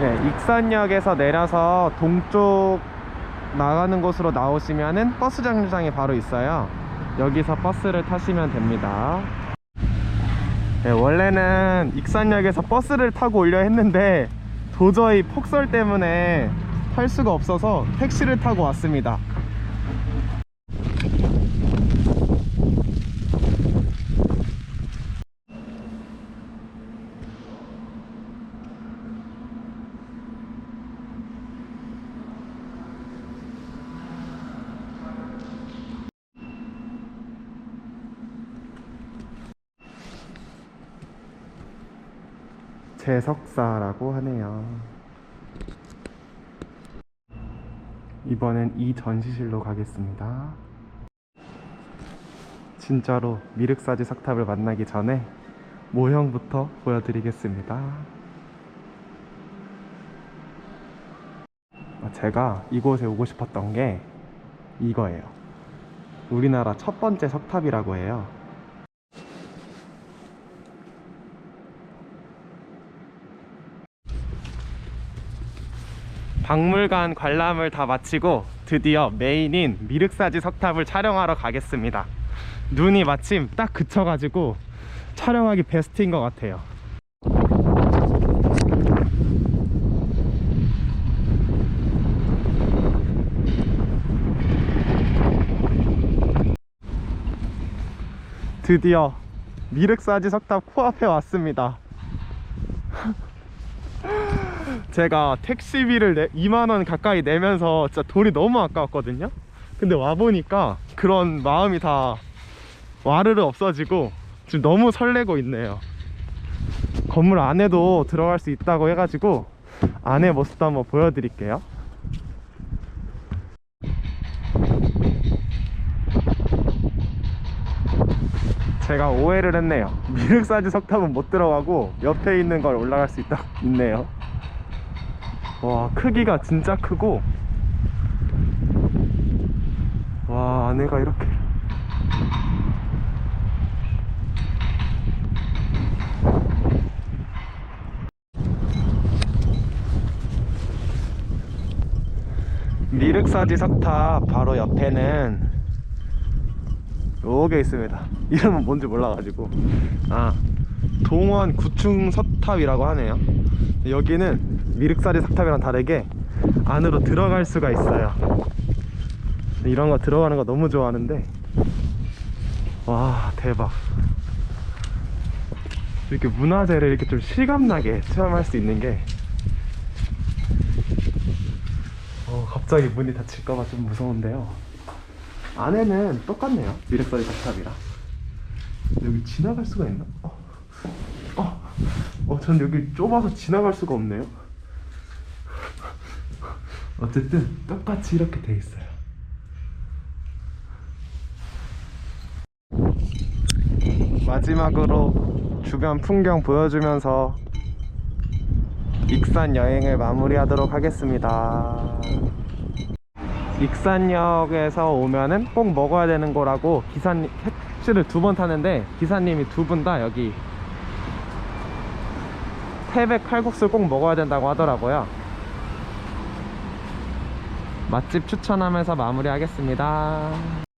네, 익산역에서 내려서 동쪽 나가는 곳으로 나오시면은 버스 정류장이 바로 있어요. 여기서 버스를 타시면 됩니다. 네, 원래는 익산역에서 버스를 타고 오려 했는데 도저히 폭설 때문에 탈 수가 없어서 택시를 타고 왔습니다. 제석사라고 하네요. 이번엔 이 전시실로 가겠습니다. 진짜로 미륵사지 석탑을 만나기 전에 모형부터 보여드리겠습니다. 아, 제가 이곳에 오고 싶었던 게 이거예요. 우리나라 첫 번째 석탑이라고 해요. 박물관 관람을 다 마치고 드디어 메인인 미륵사지 석탑을 촬영하러 가겠습니다. 눈이 마침 딱 그쳐가지고 촬영하기 베스트인 것 같아요. 드디어 미륵사지 석탑 코앞에 왔습니다. 제가 택시비를 내, 2만원 가까이 내면서 진짜 돈이 너무 아까웠거든요. 근데 와보니까 그런 마음이 다 와르르 없어지고 지금 너무 설레고 있네요. 건물 안에도 들어갈 수 있다고 해가지고 안에 모습도 한번 보여드릴게요. 제가 오해를 했네요. 미륵사지 석탑은 못 들어가고 옆에 있는 걸 올라갈 수 있다 있네요 와 크기가 진짜 크고. 와 안에가 이렇게. 미륵사지 석탑 바로 옆에는 요게 있습니다. 이름은 뭔지 몰라가지고. 아 동원 구층 석탑이라고 하네요 여기는 미륵사리 석탑이랑 다르게 안으로 들어갈 수가 있어요. 이런 거 들어가는 거 너무 좋아하는데. 와 대박. 이렇게 문화재를 이렇게 좀 실감나게 체험할 수 있는 게 어, 갑자기 문이 닫힐까봐 좀 무서운데요. 안에는 똑같네요. 미륵사리 석탑이랑 여기 지나갈 수가 있나? 어, 전 여기 좁아서 지나갈 수가 없네요. 어쨌든 똑같이 이렇게 돼 있어요. 마지막으로 주변 풍경 보여주면서 익산 여행을 마무리하도록 하겠습니다. 익산역에서 오면은 꼭 먹어야 되는 거라고 기사님 택시를 두 번 타는데 기사님이 두 분 다 여기 태백 칼국수를 꼭 먹어야 된다고 하더라고요. 맛집 추천하면서 마무리하겠습니다.